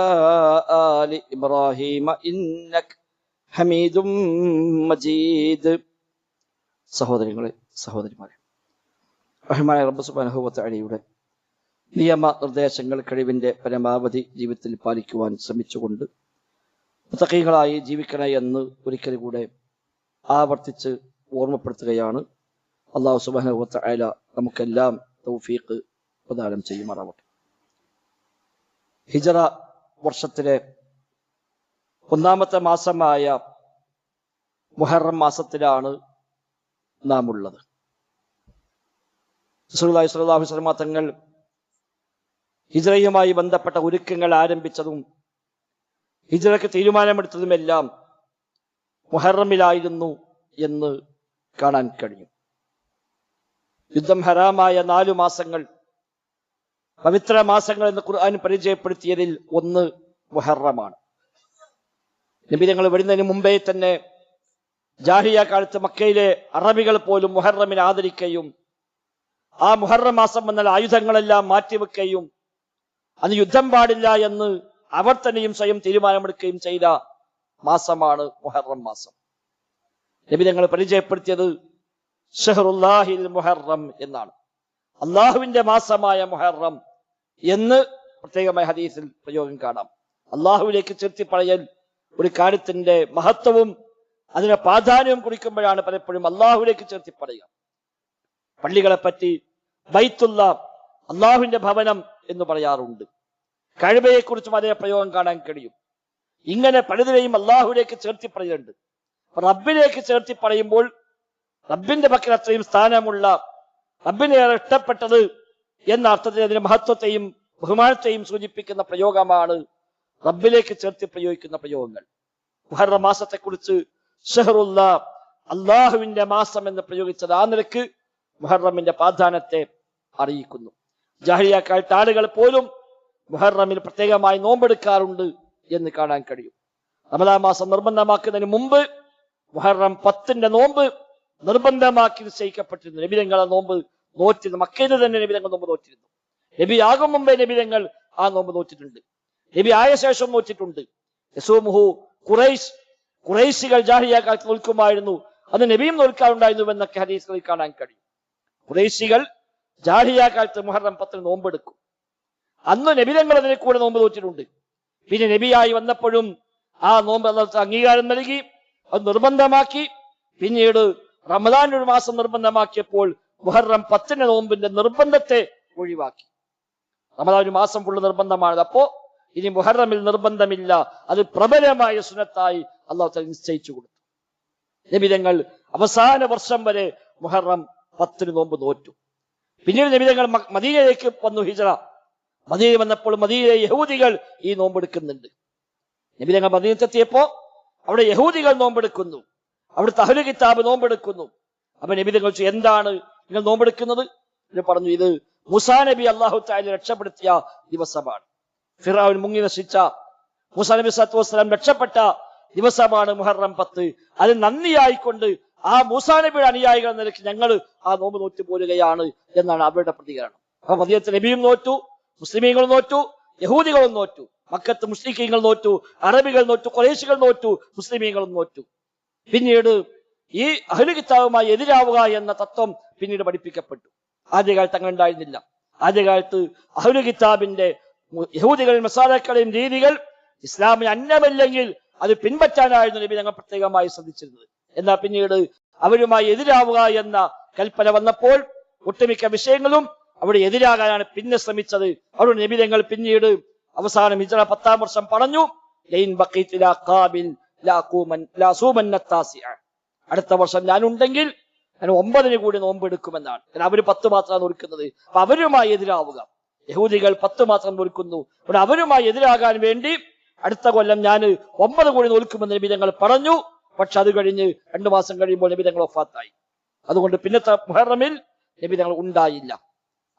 آل إبراهيم إنك حميد مجيد സഹോദരങ്ങളെ സഹോദരിമാരെ റഹ്മാൻ റബ്ബ് സുബ്ഹാനഹു വ തആലയുടെ നിയമ നിർദ്ദേശങ്ങൾ കഴിവിന്റെ പരമാവധി ജീവിതത്തിൽ പാലിക്കുവാൻ ശ്രമിച്ചുകൊണ്ട് മുത്തക്കൈകളായി ജീവിക്കണേ എന്ന് ഒരിക്കൽ കൂടെ ആവർത്തിച്ച് ഓർമ്മപ്പെടുത്തുകയാണ്. അള്ളാഹു സുബാനുവത്ത അയല നമുക്കെല്ലാം തൗഫീഖ് പ്രദാനം ചെയ്യുമാറാവട്ടെ. ഹിജറ വർഷത്തിലെ ഒന്നാമത്തെ മാസമായ മുഹറം മാസത്തിലാണ് നാം ഉള്ളത് വസല്ലമ തങ്ങൾ ഹിജ്റയുമായി ബന്ധപ്പെട്ട ഒരുക്കങ്ങൾ ആരംഭിച്ചതും ഹിജ്റയ്ക്ക് തീരുമാനമെടുത്തതുമെല്ലാം മുഹറമിലായിരുന്നു എന്ന് കാണാൻ കഴിയും യുദ്ധം ഹറാമായ നാലു മാസങ്ങൾ പവിത്ര മാസങ്ങൾ എന്ന് ഖുർആൻ പരിചയപ്പെടുത്തിയതിൽ ഒന്ന് മുഹറമാണ്. നബി ഞങ്ങൾ വരുന്നതിന് മുമ്പേ തന്നെ ജാഹിയ കാലത്ത് മക്കയിലെ അറബികൾ പോലും മുഹറമിനെ ആദരിക്കുകയും ആ മുഹറം മാസം വന്നാൽ ആയുധങ്ങളെല്ലാം മാറ്റിവെക്കുകയും അത് യുദ്ധം പാടില്ല എന്ന് അവർ തന്നെയും സ്വയം തീരുമാനമെടുക്കുകയും ചെയ്ത മാസമാണ് മുഹറം മാസം. നബി ഞങ്ങൾ പരിചയപ്പെടുത്തിയത് ഷഹറുല്ലാഹിൽ മുഹറം എന്നാണ്. അള്ളാഹുവിന്റെ മാസമായ മുഹറം എന്ന് പ്രത്യേകമായ ഹദീസിൽ പ്രയോഗം കാണാം. അള്ളാഹുവിലേക്ക് ചേർത്തി പറയൽ ഒരു കാര്യത്തിന്റെ മഹത്വവും അതിനെ പ്രാധാന്യവും കുറിക്കുമ്പോഴാണ് പലപ്പോഴും അള്ളാഹുവിലേക്ക് ചേർത്തി പറയുക പള്ളികളെ പറ്റി ബൈത്തുള്ള അള്ളാഹുവിന്റെ ഭവനം എന്ന് പറയാറുണ്ട്. കഴിവയെ കുറിച്ചും അതേ പ്രയോഗം കാണാൻ കഴിയും. ഇങ്ങനെ പലതിനെയും അള്ളാഹുവിലേക്ക് ചേർത്തി പറയുന്നുണ്ട്. റബ്ബിലേക്ക് ചേർത്തി പറയുമ്പോൾ റബ്ബിന്റെ പക്കൽ അത്രയും സ്ഥാനമുള്ള റബ്ബിനെ ഏറെ ഇഷ്ടപ്പെട്ടത് എന്ന അർത്ഥത്തിൽ അതിന്റെ മഹത്വത്തെയും ബഹുമാനത്തെയും സൂചിപ്പിക്കുന്ന പ്രയോഗമാണ് റബ്ബിലേക്ക് ചേർത്തി പ്രയോഗിക്കുന്ന പ്രയോഗങ്ങൾ. മുഹറ മാസത്തെക്കുറിച്ച് ഷെഹറുല്ല അള്ളാഹുവിന്റെ മാസം എന്ന് പ്രയോഗിച്ചത് ആ നിലയ്ക്ക് മുഹറമിന്റെ പ്രാധാന്യത്തെ അറിയിക്കുന്നു. ജാഹിയാക്കായിട്ട് ആളുകൾ പോലും മുഹറമിൽ പ്രത്യേകമായി നോമ്പെടുക്കാറുണ്ട് എന്ന് കാണാൻ കഴിയും. റമദാൻ മാസം നിർബന്ധമാക്കുന്നതിന് മുമ്പ് മുഹറം പത്തിന്റെ നോമ്പ് നിർബന്ധമാക്കി നിശ്ചയിക്കപ്പെട്ടിരുന്നു. നബിരങ്ങളെ നോമ്പ് നോറ്റിരുന്നു. മക്കയിൽ തന്നെ നബിരങ്ങൾ നോമ്പ് നോറ്റിരുന്നു. നബി ആകും മുമ്പേ നബിരങ്ങൾ ആ നോമ്പ് നോറ്റിട്ടുണ്ട്. നബി ആയ ശേഷം നോറ്റിട്ടുണ്ട്. യസൂമുഹു കുറൈസ് ഖുറൈശികൾ ജാഹിയ കാലത്ത് നോൽക്കുമായിരുന്നു. അത് നബിയും നോൽക്കാറുണ്ടായിരുന്നു എന്നൊക്കെ ഹദീസുകളിൽ കാണാൻ കഴിയും. ഖുറൈശികൾ ജാഹിയ കാലത്ത് മുഹറം പത്തിന് നോമ്പെടുക്കും. അന്ന് നബിരങ്ങൾ അതിനെ കൂടെ നോമ്പ് നോറ്റിട്ടുണ്ട് പിന്നെ നബിയായി വന്നപ്പോഴും ആ നോമ്പ് അംഗീകാരം നൽകി അത് നിർബന്ധമാക്കി. പിന്നീട് റമദാൻ ഒരു മാസം നിർബന്ധമാക്കിയപ്പോൾ മുഹറം പത്തിന് നോമ്പിന്റെ നിർബന്ധത്തെ ഒഴിവാക്കി. റമദാൻ ഒരു മാസം ഫുള്ള് നിർബന്ധമാണ് അപ്പോ ഇനി മുഹറമിൽ നിർബന്ധമില്ല. അത് പ്രബലമായ സുനത്തായി അള്ളാഹു നിശ്ചയിച്ചു കൊടുത്തു. നബിതങ്ങൾ അവസാന വർഷം വരെ മുഹറം പത്തിന് നോമ്പ് നോറ്റു പിന്നീട് നബിതങ്ങൾ മദീനയിലേക്ക് വന്നു ഹിജറ. മദീന വന്നപ്പോൾ മദീനയിലെ യഹൂദികൾ ഈ നോമ്പെടുക്കുന്നുണ്ട്. നബിതങ്ങൾ മദീനത്തെത്തിയപ്പോ അവിടെ യഹൂദികൾ നോമ്പെടുക്കുന്നു. അവിടെ തഹലു കിതാബ് നോമ്പെടുക്കുന്നു. അപ്പൊ നബി എന്താണ് നിങ്ങൾ നോമ്പെടുക്കുന്നത്? പറഞ്ഞു ഇത് മുസാ നബി അള്ളാഹു താലി രക്ഷപ്പെടുത്തിയ ദിവസമാണ്. ഫിറാവിൻ മുങ്ങി നശിച്ച മുസാ നബി സത്തു വസ്സലാം രക്ഷപ്പെട്ട ദിവസമാണ് മുഹറം പത്ത്. അത് നന്ദിയായിക്കൊണ്ട് ആ മൂസാ നബിയുടെ അനുയായികൾ നിലയ്ക്ക് ഞങ്ങൾ ആ നോമ്പ് നോറ്റു പോരുകയാണ് എന്നാണ് അവരുടെ പ്രതികരണം. അപ്പൊ മദീനത്തെ നബിയും നോറ്റു. മുസ്ലിമീങ്ങളും നോറ്റു യഹൂദികളും നോറ്റു മക്കത്ത് മുസ്ലിഖീങ്ങൾ നോറ്റു അറബികൾ നോറ്റു കുറേശികൾ നോറ്റു മുസ്ലിമീങ്ങളും നോറ്റു. പിന്നീട് ഈ അഹ്ലു കിതാബുമായി എതിരാവുക എന്ന തത്വം പിന്നീട് പഠിപ്പിക്കപ്പെട്ടു. ആദ്യകാലത്ത് അങ്ങനെ ഉണ്ടായിരുന്നില്ല. ആദ്യകാലത്ത് അഹ്ലു കിതാബിന്റെ യഹൂദികളിൽ മസാലക്കളെയും രീതികൾ ഇസ്ലാമിന് അന്നമല്ലെങ്കിൽ അത് പിൻപറ്റാനായിരുന്നു നബി ഞങ്ങൾ പ്രത്യേകമായി ശ്രദ്ധിച്ചിരുന്നത്. എന്നാൽ പിന്നീട് അവരുമായി എതിരാവുക എന്ന കൽപ്പന വന്നപ്പോൾ ഒട്ടുമിക്ക വിഷയങ്ങളും അവിടെ എതിരാകാനാണ് പിന്നെ ശ്രമിച്ചത്. അവിടെ നബി ഞങ്ങൾ പിന്നീട് അവസാനം ഇജറ പത്താം വർഷം പറഞ്ഞു. അടുത്ത വർഷം ഞാൻ ഉണ്ടെങ്കിൽ ഞാൻ ഒമ്പതിന് കൂടി നോമ്പെടുക്കുമെന്നാണ് കാരണം അവർ പത്ത് മാത്രമാണ് നോക്കുന്നത് അപ്പൊ അവരുമായി എതിരാവുക. യഹൂദികൾ പത്ത് മാത്രം നോക്കുന്നു അപ്പോൾ അവരുമായി എതിരാകാൻ വേണ്ടി അടുത്ത കൊല്ലം ഞാൻ ഒമ്പത് കൂടി നോൽക്കുമെന്ന് നബി തങ്ങൾ പറഞ്ഞു. പക്ഷെ അത് കഴിഞ്ഞ് രണ്ടു മാസം കഴിയുമ്പോൾ നബി ഞങ്ങൾ ഒഫാത്തായി അതുകൊണ്ട് പിന്നത്തെ മുഹറമിൽ നബി തങ്ങൾ ഉണ്ടായില്ല.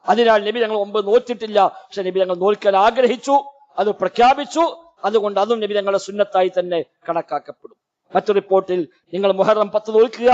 അതിനാൽ നബി ഞങ്ങൾ ഒമ്പത് നോറ്റിട്ടില്ല. പക്ഷെ നബി ഞങ്ങൾ നോൽക്കാൻ ആഗ്രഹിച്ചു അത് പ്രഖ്യാപിച്ചു. അതുകൊണ്ട് അതും നബി ഞങ്ങളുടെ സുന്നത്തായി തന്നെ കണക്കാക്കപ്പെടും. മറ്റു റിപ്പോർട്ടിൽ നിങ്ങൾ മുഹറം പത്ത് നോൽക്കുക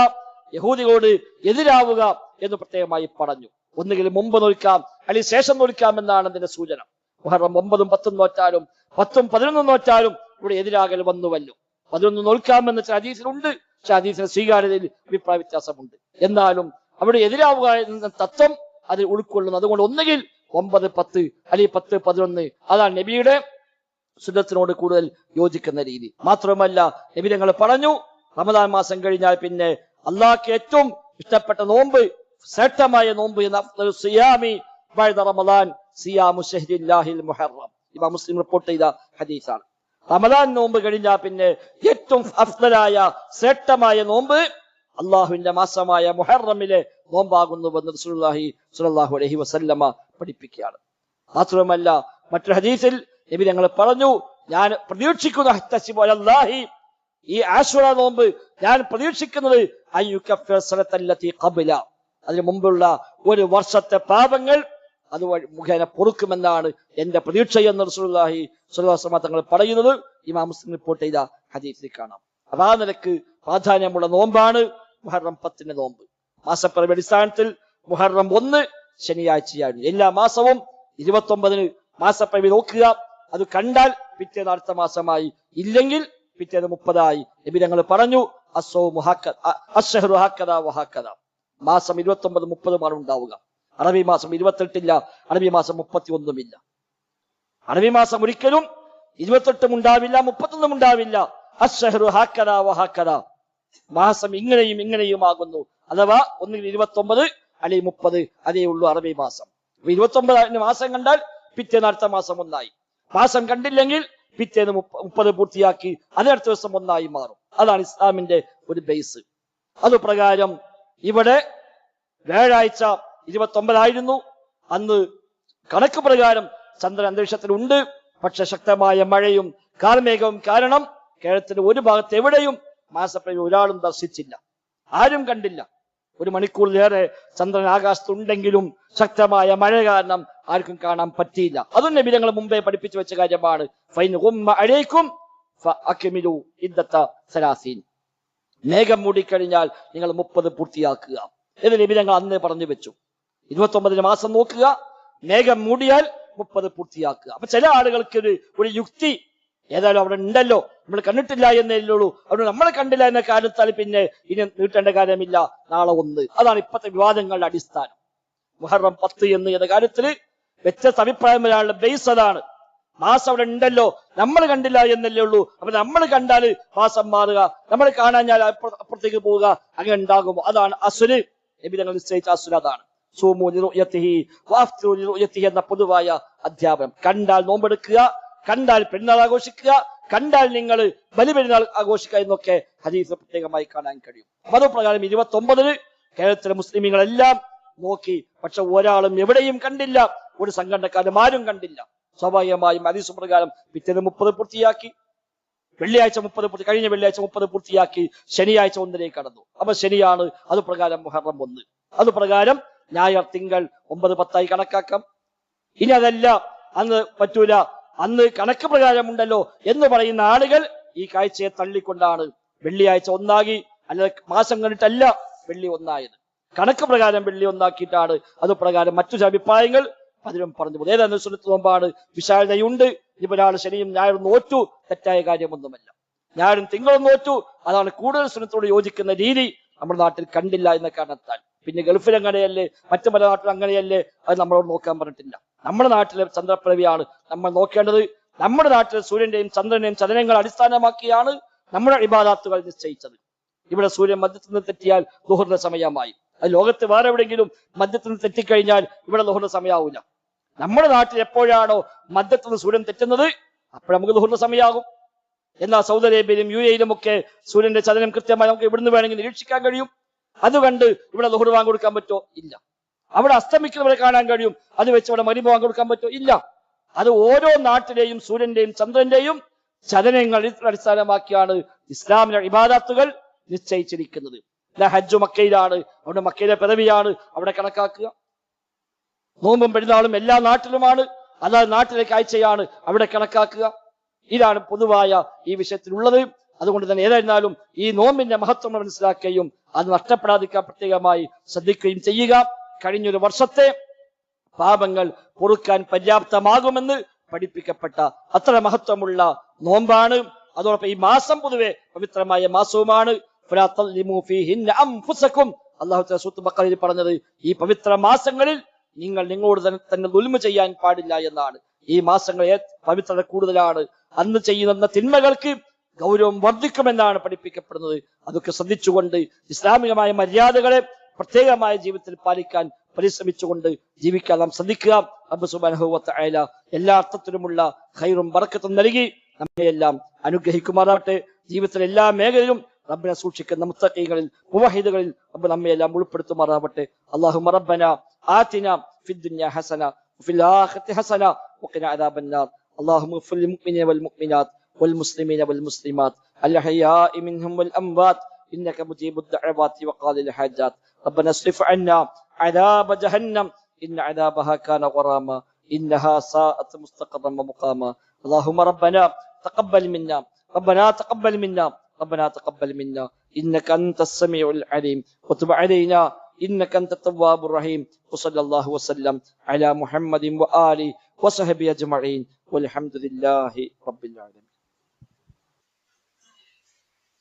യഹൂദികളോട് എതിരാവുക എന്ന് പ്രത്യേകമായി പറഞ്ഞു. ഒന്നുകിൽ മുമ്പ് നോൽക്കാം അല്ലെങ്കിൽ ശേഷം നോൽക്കാം എന്നാണ് അതിന്റെ സൂചന. മുഹറം ഒമ്പതും പത്തും നോറ്റാലും പത്തും പതിനൊന്നും നോറ്റാലും ഇവിടെ എതിരാകൽ വന്നുവല്ലോ. പതിനൊന്ന് നോൽക്കാമെന്ന് ചില അതീസിലുണ്ട് പക്ഷെ അതീസിന്റെ സ്വീകാര്യതയിൽ അഭിപ്രായ വ്യത്യാസമുണ്ട്. എന്നാലും അവിടെ എതിരാവുക എന്ന തത്വം അത് ഉൾക്കൊള്ളുന്നു. അതുകൊണ്ട് ഒന്നുകിൽ ഒമ്പത് പത്ത് അല്ലെങ്കിൽ പത്ത് പതിനൊന്ന് അതാണ് നബിയുടെ സുന്നത്തിനോട് കൂടുതൽ യോജിക്കുന്ന രീതി. മാത്രമല്ല നബി ഞങ്ങൾ പറഞ്ഞു റമദാൻ മാസം കഴിഞ്ഞാൽ പിന്നെ അള്ളാഹ്ക്ക് ഏറ്റവും ഇഷ്ടപ്പെട്ട നോമ്പ് ശ്രേഷ്ഠമായ നോമ്പ് സിയാമി റമദാൻ സിയാമു ഷഹ്രില്ലാഹിൽ മുസ്ലിം റിപ്പോർട്ട് ചെയ്ത ഹദീസാണ്. റമദാൻ നോമ്പ് കഴിഞ്ഞാൽ പിന്നെ ഏറ്റവും അഫ്ദലായ ശ്രേഷ്ഠമായ നോമ്പ് അള്ളാഹുവിന്റെ മാസമായ മുഹറമിലെ നോമ്പാകുന്നുവെന്ന് റസൂലുള്ളാഹി സ്വല്ലല്ലാഹു അലൈഹി വസല്ലമ പഠിപ്പിക്കുകയാണ്. മാത്രമല്ല മറ്റൊരു ഹദീസിൽ നബി ഞങ്ങൾ പറഞ്ഞു ഞാൻ പ്രതീക്ഷിക്കുന്ന ഈ ആശുറ നോമ്പ് ഞാൻ പ്രതീക്ഷിക്കുന്നത് അതിനു മുമ്പുള്ള ഒരു വർഷത്തെ പാപങ്ങൾ അത് മുഖേന പൊറുക്കുമെന്നാണ് എന്റെ പ്രതീക്ഷ എന്ന് സ്വല്ലല്ലാഹു അലൈഹി വസല്ലമ തങ്ങൾ പറയുന്നത്. ഇമാം മുസ്ലിം റിപ്പോർട്ട് ചെയ്ത ഹദീസിൽ കാണാം. അതാ നിലയ്ക്ക് പ്രാധാന്യമുള്ള നോമ്പാണ് മുഹറം പത്തിന് നോമ്പ്. മാസപ്പിറവി അടിസ്ഥാനത്തിൽ മുഹറം ഒന്ന് ശനിയാഴ്ചയാണ്. എല്ലാ മാസവും ഇരുപത്തി ഒമ്പതിന് മാസപ്പിറവി നോക്കുക. അത് കണ്ടാൽ പിറ്റേത് അടുത്ത മാസമായി ഇല്ലെങ്കിൽ പിറ്റേത് മുപ്പതായി. നബി ഞങ്ങൾ പറഞ്ഞു അസോ അഷഹറു ഹാക്കത വഹാക്കത മാസം ഇരുപത്തി ഒമ്പത് മുപ്പതുമാണ് ഉണ്ടാവുക. അറബി മാസം ഇരുപത്തെട്ടില്ല അറബി മാസം മുപ്പത്തി ഒന്നുമില്ല അറബി മാസം ഒരിക്കലും ഇരുപത്തെട്ടും ഉണ്ടാവില്ല മുപ്പത്തൊന്നും ഉണ്ടാവില്ല. അഷഹറു ഹാക്കത വഹാക്കത മാസം ഇങ്ങനെയും ഇങ്ങനെയും ആകുന്നു. അഥവാ ഒന്നിൽ ഇരുപത്തി ഒമ്പത് അല്ലെങ്കിൽ മുപ്പത് അതേ ഉള്ളൂ അറബി മാസം. അപ്പൊ ഇരുപത്തി ഒമ്പത് മാസം കണ്ടാൽ പിറ്റേന്ന് അടുത്ത മാസം ഒന്നായി. മാസം കണ്ടില്ലെങ്കിൽ പിറ്റേന്ന് മുപ്പ- മുപ്പത് പൂർത്തിയാക്കി അടുത്ത ദിവസം ഒന്നായി മാറും. അതാണ് ഇസ്ലാമിന്റെ ഒരു ബേസ് അതുപ്രകാരം ഇവിടെ വ്യാഴാഴ്ച ഇരുപത്തി ഒമ്പതായിരുന്നു അന്ന് കണക്ക് പ്രകാരം ചന്ദ്രൻ അന്തരീക്ഷത്തിലുണ്ട്. പക്ഷെ ശക്തമായ മഴയും കാർമേഘവും കാരണം കേരളത്തിന്റെ ഒരു ഭാഗത്ത് എവിടെയും മാസപ്പിറവി ഒരാളും ദർശിച്ചില്ല. ആരും കണ്ടില്ല. ഒരു മണിക്കൂറിലേറെ ചന്ദ്രൻ ആകാശത്തുണ്ടെങ്കിലും ശക്തമായ മഴ കാരണം ആർക്കും കാണാൻ പറ്റിയില്ല. അതും നബി ഞങ്ങൾ മുമ്പേ പഠിപ്പിച്ചു വെച്ച കാര്യമാണ്. സലാസീൻ. മേഘം മൂടിക്കഴിഞ്ഞാൽ നിങ്ങൾ മുപ്പത് പൂർത്തിയാക്കുക. എന്ന് നബി ഞങ്ങൾ അന്ന് പറഞ്ഞു വെച്ചു. ഇരുപത്തി ഒമ്പതിന് മാസം നോക്കുക. മേഘം മൂടിയാൽ മുപ്പത് പൂർത്തിയാക്കുക. അപ്പൊ ചില ആളുകൾക്ക് ഒരു ഒരു യുക്തി ഏതായാലും അവിടെ ഉണ്ടല്ലോ. നമ്മൾ കണ്ടിട്ടില്ല എന്നേ ഉള്ളൂ. അവിടെ നമ്മൾ കണ്ടില്ല എന്ന കാരണത്താൽ പിന്നെ ഇനി നീട്ടേണ്ട കാര്യമില്ല. നാളെ ഒന്ന്. അതാണ് ഇപ്പോഴത്തെ വിവാദങ്ങളുടെ അടിസ്ഥാനം. മുഹറം പത്ത് എന്ന് എന്ന കാര്യത്തിൽ വ്യത്യസ്ത അഭിപ്രായം ബേസ് അതാണ്. മാസം അവിടെ ഉണ്ടല്ലോ. നമ്മൾ കണ്ടില്ല എന്നല്ലേ ഉള്ളൂ. അപ്പൊ നമ്മൾ കണ്ടാൽ മാസം മാറുക. നമ്മൾ കാണാൻ ഞാൻ അപ്പുറത്തേക്ക് പോവുക. അങ്ങനെ ഉണ്ടാകുമോ അതാണ് അസുര്. നബി തങ്ങൾ നിശ്ചയിച്ച അസുര അതാണ്. സൂമു എന്ന പൊതുവായ അധ്യാപനം. കണ്ടാൽ നോമ്പെടുക്കുക. കണ്ടാൽ പെരുന്നാൾ ആഘോഷിക്കുക കണ്ടാൽ നിങ്ങൾ ബലിപെരുന്നാൾ ആഘോഷിക്കുക എന്നൊക്കെ ഹദീസ് പ്രത്യേകമായി കാണാൻ കഴിയും. അപ്പൊ അതുപ്രകാരം ഇരുപത്തി ഒമ്പതിന് കേരളത്തിലെ മുസ്ലിമീങ്ങളെല്ലാം നോക്കി പക്ഷെ ഒരാളും എവിടെയും കണ്ടില്ല ഒരു സംഘടനക്കാരും ആരും കണ്ടില്ല. സ്വാഭാവികമായും ഹദീസ് പ്രകാരം പിറ്റേന്ന് മുപ്പത് പൂർത്തിയാക്കി വെള്ളിയാഴ്ച മുപ്പത് പൂർത്തി കഴിഞ്ഞ വെള്ളിയാഴ്ച മുപ്പത് പൂർത്തിയാക്കി ശനിയാഴ്ച ഒന്നിലേക്ക് കടന്നു. അപ്പൊ ശനിയാണ് അത് പ്രകാരം മുഹറം ഒന്ന്. അത് പ്രകാരം ഞായർ തിങ്കൾ ഒമ്പത് പത്തായി കണക്കാക്കാം. ഇനി അതല്ല അന്ന് പറ്റൂല. അന്ന് കണക്ക് പ്രകാരമുണ്ടല്ലോ എന്ന് പറയുന്ന ആളുകൾ ഈ കാഴ്ചയെ തള്ളിക്കൊണ്ടാണ് വെള്ളിയാഴ്ച ഒന്നാകി അല്ലാതെ മാസം കണ്ടിട്ടല്ല വെള്ളി ഒന്നായത്. കണക്ക് പ്രകാരം വെള്ളി ഒന്നാക്കിയിട്ടാണ് അത് പ്രകാരം മറ്റു അഭിപ്രായങ്ങൾ പലരും പറഞ്ഞു പോകും ഏതാണ്ട് സുന്നത്ത് നോമ്പാണ് വിശാലതയുണ്ട്. ഇപ്പൊ ഒരാൾ ശനിയും ഞായറും നോറ്റു തെറ്റായ കാര്യമൊന്നുമല്ല. ഞായറും തിങ്കളും നോറ്റു അതാണ് കൂടുതൽ സുന്നത്തോട് യോജിക്കുന്ന രീതി നമ്മുടെ നാട്ടിൽ കണ്ടില്ല എന്ന കാരണത്താൽ. പിന്നെ ഗൾഫിൽ അങ്ങനെയല്ലേ മറ്റു പല നാട്ടിൽ അങ്ങനെയല്ലേ അത് നമ്മളോട് നോക്കാൻ പറഞ്ഞിട്ടില്ല. നമ്മുടെ നാട്ടിലെ ചന്ദ്രപ്രവിയാണ് നമ്മൾ നോക്കേണ്ടത്. നമ്മുടെ നാട്ടിലെ സൂര്യന്റെയും ചന്ദ്രന്റെയും ചലനങ്ങൾ അടിസ്ഥാനമാക്കിയാണ് നമ്മുടെ ഇബാദാത്തുകൾ നിശ്ചയിച്ചത്. ഇവിടെ സൂര്യൻ മധ്യത്തിൽ നിന്ന് തെറ്റിയാൽ ദുഹറിന്റെ സമയമായി. അത് ലോകത്ത് വേറെ എവിടെയെങ്കിലും മധ്യത്തിൽ നിന്ന് തെറ്റിക്കഴിഞ്ഞാൽ ഇവിടെ ദുഹറിന്റെ സമയമാവില്ല നമ്മുടെ നാട്ടിൽ എപ്പോഴാണോ മധ്യത്തിൽ നിന്ന് സൂര്യൻ തെറ്റുന്നത് അപ്പോൾ നമുക്ക് ദുഹറിന്റെ സമയമാകും എന്നാൽ സൗദി അറേബ്യയിലും യു എയിലും ഒക്കെ സൂര്യന്റെ ചലനം കൃത്യമായി നമുക്ക് ഇവിടുന്ന് വേണമെങ്കിൽ നിരീക്ഷിക്കാൻ കഴിയും. അത് കണ്ട് ഇവിടെ ദുഹർ വാങ്ങി കൊടുക്കാൻ പറ്റുമോ? ഇല്ല. അവിടെ അസ്തമിക്കുന്നവരെ കാണാൻ കഴിയും. അത് വെച്ച് അവിടെ മരിഭവം കൊടുക്കാൻ പറ്റോ ഇല്ല. അത് ഓരോ നാട്ടിലെയും സൂര്യന്റെയും ചന്ദ്രന്റെയും ചലനങ്ങൾ അടിസ്ഥാനമാക്കിയാണ് ഇസ്ലാമിലെ ഇബാദാത്തുകൾ നിശ്ചയിച്ചിരിക്കുന്നത്. ഹജ്ജ് മക്കയിലാണ്. അവിടെ മക്കയിലെ പദവിയാണ്. അവിടെ കണക്കാക്കുക. നോമ്പും പെരുന്നാളും എല്ലാ നാട്ടിലുമാണ്. അതായത് നാട്ടിലെ കാഴ്ചയാണ് അവിടെ കണക്കാക്കുക. ഇതാണ് പൊതുവായ ഈ വിഷയത്തിലുള്ളത്. അതുകൊണ്ട് തന്നെ ഏതായിരുന്നാലും ഈ നോമ്പിന്റെ മഹത്വം മനസ്സിലാക്കുകയും അത് നഷ്ടപ്പെടാതിരിക്കാൻ പ്രത്യേകമായി ശ്രദ്ധിക്കുകയും ചെയ്യുക. കഴിഞ്ഞൊരു വർഷത്തെ പാപങ്ങൾ പൊറുക്കാൻ പര്യാപ്തമാകുമെന്ന് പഠിപ്പിക്കപ്പെട്ട അത്ര മഹത്വമുള്ള നോമ്പാണ്. അതോടൊപ്പം ഈ മാസം പൊതുവെ പവിത്രമായ മാസവുമാണ്. അള്ളാഹു ബഖറയിൽ പറഞ്ഞത് ഈ പവിത്ര മാസങ്ങളിൽ നിങ്ങൾ നിങ്ങളോട് തന്നെ തന്നെ ദുൽമ ചെയ്യാൻ പാടില്ല എന്നാണ്. ഈ മാസങ്ങളെ പവിത്രത കൂടുതലാണ്? അന്ന് ചെയ്യുന്ന തിന്മകൾക്ക് ഗൗരവം വർദ്ധിക്കുമെന്നാണ് പഠിപ്പിക്കപ്പെടുന്നത്. അതൊക്കെ ശ്രദ്ധിച്ചുകൊണ്ട് ഇസ്ലാമികമായ മര്യാദകളെ പ്രത്യേകമായ ജീവിതത്തിൽ പാലിക്കാൻ പരിശ്രമിച്ചുകൊണ്ട് ജീവിക്കാൻ നാം ശ്രദ്ധിക്കുക റബ്ബ് സുബ്ഹാനഹു വ തആല എല്ലാ അർത്ഥത്തിലുമുള്ള ഖൈറും ബറക്കത്തും നൽകി നമ്മയെല്ലാം അനുഗ്രഹിക്കുമാറാവട്ടെ ജീവിതത്തിലെ എല്ലാ മേഖലയിലും റബ്ബിനെ സൂക്ഷിക്കുന്ന മുത്തഖീകളിൽ മുവഹിദുകളിൽ റബ്ബ് നമ്മയെല്ലാം ഉൾപ്പെടുത്തുമാറാവട്ടെ അല്ലാഹുമ്മ റബ്ബന ആതിന ഫിദ് ദുനിയ ഹസന وفي الآخرة حسنة وقنا عذاب النار اللهم اغفر للمؤمنين والمؤمنات والمسلمين والمسلمات الأحياء منهم والأموات إنك مجيب الدعوات وقال الحاجات ربنا اصرف عنا عذاب جهنم. إن عذابها كان غراما. إنها ساءت مستقرا ومقاما. اللهم ربنا تقبل منا. ربنا تقبل منا. ربنا تقبل منا. إنك أنت السميع العليم. وتب علينا. إنك أنت التواب الرحيم. وصلى الله وسلم على محمد وآله وصحبه أجمعين. والحمد لله رب العالمين.